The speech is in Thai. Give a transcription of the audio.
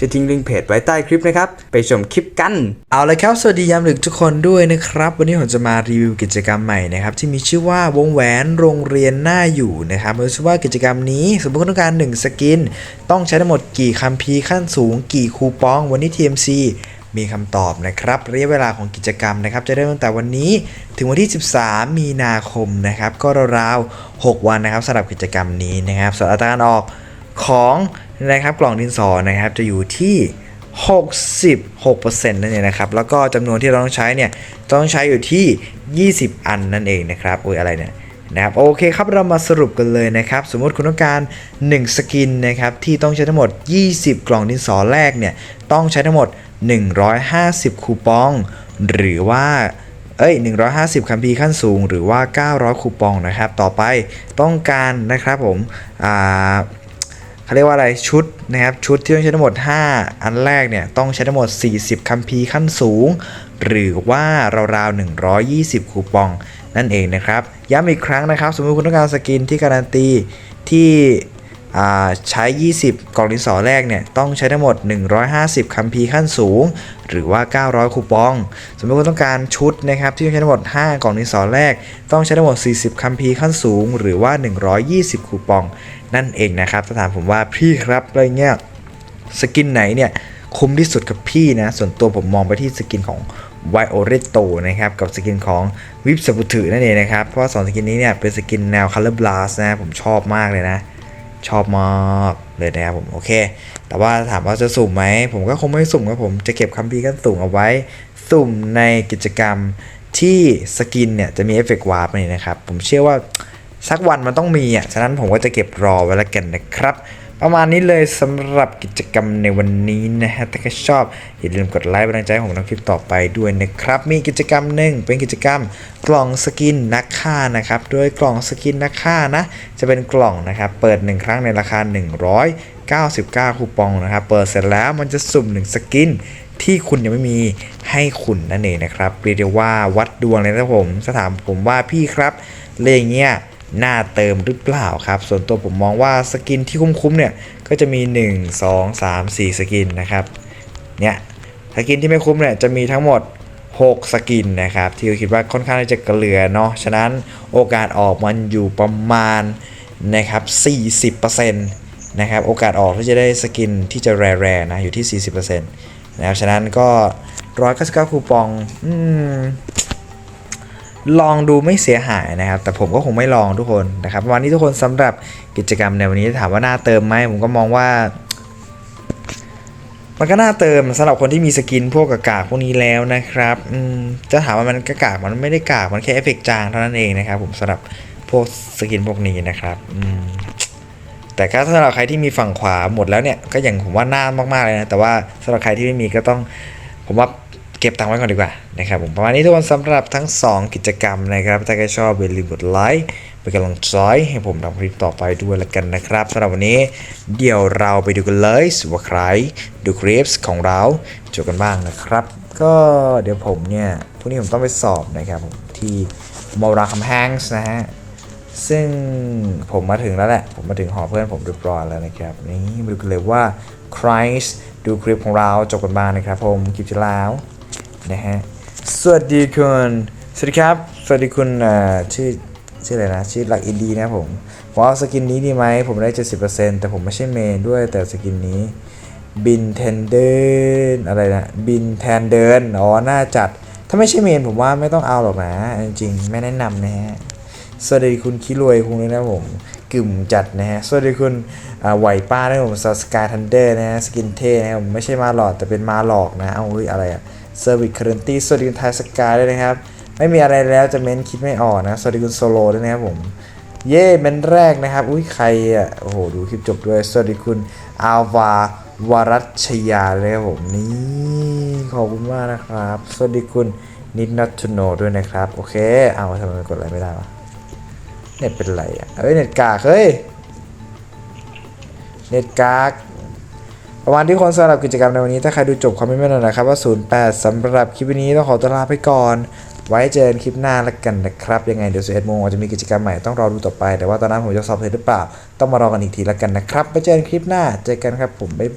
จะทิ้งลิงก์เพจไว้ใต้คลิปนะครับ ไปชมคลิปกัน เอาละครับ สวัสดียามดึกทุกคนด้วยนะครับ วันนี้ผมจะมารีวิวกิจกรรมใหม่นะครับ ที่มีชื่อว่าวงแหวนโรงเรียนหน่าอยู่นะครับไม่รู้ว่ากิจกรรมนี้สมมติต้องการ 1 สกิน ต้องใช้ทั้งหมดกี่คัมภีร์ขั้นสูง กี่คูปอง วันนี้ TMC มีคำตอบนะครับระยะเวลาของกิจกรรมนะครับ จะเริ่มตั้งแต่วันนี้ถึงวันที่ 13 มีนาคมนะครับ ก็ราวๆ6วันนะครับสำหรับกิจกรรมนี้นะครับส่วนอัตราการออก ของนะครับกล่องดินสอนะครับจะอยู่ที่ 66%นั่นเองนะครับ แล้วก็จำนวนที่เราต้องใช้เนี่ยต้องใช้อยู่ที่ 20 อันนั่นเองนะครับโอ้ยอะไรเนี่ยนะครับโอเคครับเรามาสรุปกันเลยนะครับ สมมติคุณต้องการ 1 สกินนะครับที่ต้องใช้ทั้งหมด 20 กล่องดินสอแรกเนี่ยต้องใช้ทั้งหมด 150 คูปอง หรือว่าเอ้ย 150 คัมภีร์ขั้นสูง หรือว่า 900 คูปองนะครับ ต่อไปต้องการนะครับผมอ่า เขาเรียกว่าอะไรชุดนะครับชุดที่ต้องใช้ทั้งหมด 5 อันแรกเนี่ยต้องใช้ทั้งหมด 40 คัมภีร์ขั้นสูง หรือว่าราวๆ 120 คูปองนั่นเองนะครับ ย้ำอีกครั้งนะครับ สมมติคุณต้องการสกินที่การันตีที่ ใช้ 20 กล่องดินสอแรกเนี่ยต้องใช้ทั้งหมด 150 คัมภีร์ขั้นสูง หรือว่า 900 คูปอง สมมติคุณต้องการชุดนะครับที่ต้องใช้ทั้งหมด 5 กล่องดินสอแรก ต้องใช้ทั้งหมด 40 คัมภีร์ขั้นสูง หรือว่า 120 คูปอง นั่นเองนะครับถ้าถามผมว่าพี่ครับอะไรเงี้ยสกินไหนเนี่ยคุ้มที่สุดกับพี่นะ ส่วนตัวผมมองไปที่สกินของไวโอเรตโตนะครับ กับสกินของวิปสบุถือนั่นเองนะครับ เพราะว่าสองสกินนี้เนี่ยเป็นสกินแนว Color Blast นะผมชอบมากเลยนะ ชอบมากเลยนะครับผมโอเค แต่ว่าถามว่าจะสุ่มไหม ผมก็คงไม่สุ่มครับผมจะเก็บคัมภีร์กันสุ่มเอาไว้ สุ่มในกิจกรรมที่สกินเนี่ยจะมีเอฟเฟกต์วาร์ปนี่นะครับ ผมเชื่อว่าสักวันมันต้องมีอะ ฉะนั้นผมก็จะเก็บรอไว้แล้วกันนะครับ ประมาณนี้เลยสำหรับกิจกรรมในวันนี้นะฮะถ้าใครชอบอย่าลืมกดไลค์เป็นกำลังใจให้ผมทำคลิปต่อไปด้วยนะครับ มีกิจกรรมหนึ่งเป็นกิจกรรมกล่องสกินนักฆ่านะครับโดยกล่องสกินนักฆ่านะจะเป็นกล่องนะครับเปิด 1 ครั้งในราคา 199 คูปองนะครับเปิดเสร็จแล้วมันจะสุ่ม1สกินที่คุณยังไม่มีให้คุณนั่นเองนะครับเรียกได้ว่าวัดดวงเลยนะผมจะถามผมว่าพี่ครับเลขเงี้ย น่าเติมหรือเปล่าครับ ส่วนตัวผมมองว่าสกินที่คุ้มๆเนี่ยก็จะมี 1 2 3 4 สกินนะครับเนี่ยสกินที่ไม่คุ้มเนี่ยจะมีทั้งหมด 6 สกินนะครับที่คิดว่าค่อนข้างจะเกลือเนาะฉะนั้นโอกาสออกมันอยู่ประมาณนะครับ40%นะครับโอกาสออกที่จะได้สกินที่จะแรๆนะอยู่ที่ 40%นะครับฉะนั้นก็ 199 คูปอง อืม ลองดูไม่เสียหายนะครับ แต่ผมก็คงไม่ลองทุกคนนะครับ วันนี้ทุกคนสำหรับกิจกรรมในวันนี้ถามว่าน่าเติมไหมผมก็มองว่า มันก็น่าเติมสำหรับคนที่มีสกินพวกกากๆพวกนี้แล้วนะครับอืมจะถามว่ามันกากๆมันไม่ได้กากมันแค่เอฟเฟกต์จางเท่านั้นเองนะครับ ผมสำหรับพวกสกินพวกนี้นะครับอืมแต่ถ้าสำหรับใครที่มีฝั่งขวาหมดแล้วเนี่ยก็อย่างผมว่าน่ามากๆเลยนะแต่ว่าสำหรับใครที่ไม่มีก็ต้องผมว่า เก็บตังค์ไว้ก่อนดีกว่านะครับผมประมาณนี้ทุกคนสำหรับทั้ง 2 กิจกรรมนะครับถ้าใครชอบอย่าลืมกดไลค์เป็นกำลังใจให้ผมทำคลิปต่อไปด้วยล้วกันนะครับสำหรับวันนี้เดี๋ยวเราไปดูกันเลยว่าใครดูคลิปของเราจบกันบ้างนะครับ ก็เดี๋ยวผมเนี่ยพรุ่งนี้ผมต้องไปสอบนะครับผมที่มอราคัมแฮงส์นะฮะซึ่งผมมาถึงแล้วแหละ ผมมาถึงหอเพื่อนผมเรียบร้อยแล้วนะครับ นี่มาดูกันเลยว่าใครดูคลิปของเราจบกันบ้างนะครับผมคลิปที่แล้ว นะฮะ สวัสดีคุณ สวัสดีครับ สวัสดีคุณชื่อชื่ออะไรนะ ชื่อหลักอินดีนะผมผมเอาสกินนี้ดีไหม ผมได้ 70%แต่ผมไม่ใช่เมนด้วยแต่สกินนี้บินเทนเดินอะไรนะบินแทนเดินอ๋อน่าจัด ถ้าไม่ใช่เมนผมว่าไม่ต้องเอาหรอกนะ จริงไม่แนะนำนะฮะสวัสดีคุณคิรวยคุณด้วยนะผมกึ่มจัดนะฮะสวัสดีคุณไหวป้านะผมสกายทันเดอร์นะฮะสกินเท่นะผมไม่ใช่มาหลอดแต่เป็นมาหลอกนะเอาเฮ้ยอะไรอะ เซอร์วิสเคอร์เรนตี้สวัสดีคุณไทยสกายด้วยนะครับ ไม่มีอะไรแล้วจะเม้นคิดไม่ออกนะ สวัสดีคุณโซโลด้วยนะครับผม เย่เม้นแรกนะครับ อุ้ยใครอะ โอ้โห ดูคลิปจบด้วย สวัสดีคุณอาวาวรัชยาเลยครับผมนี่ขอบคุณมากนะครับ สวัสดีคุณนิดนัทโนด้วยนะครับ โอเค เอาทำไมกดอะไรไม่ได้วะเน็ตเป็นไรอะเฮ้ยเน็ตกากเฮ้ยเน็ตกาก ประมาณที่คนสำหรับกิจกรรมในวันนี้ถ้าใครดูจบคอมเมนต์มาหน่อยนะครับว่า 08สำหรับคลิปนี้ต้องขอตัวลาไปก่อน ไว้เจอกันคลิปหน้าแล้วกันนะครับ ยังไงเดี๋ยว11โมงอาจะมีกิจกรรมใหม่ต้องรอดูต่อไป แต่ว่าตอนนั้นผมจะสอบเสร็จหรือเปล่า ต้องมารอกันอีกทีแล้วกันนะครับไว้เจอกันคลิปหน้าเจอกันครับผมบ๊าย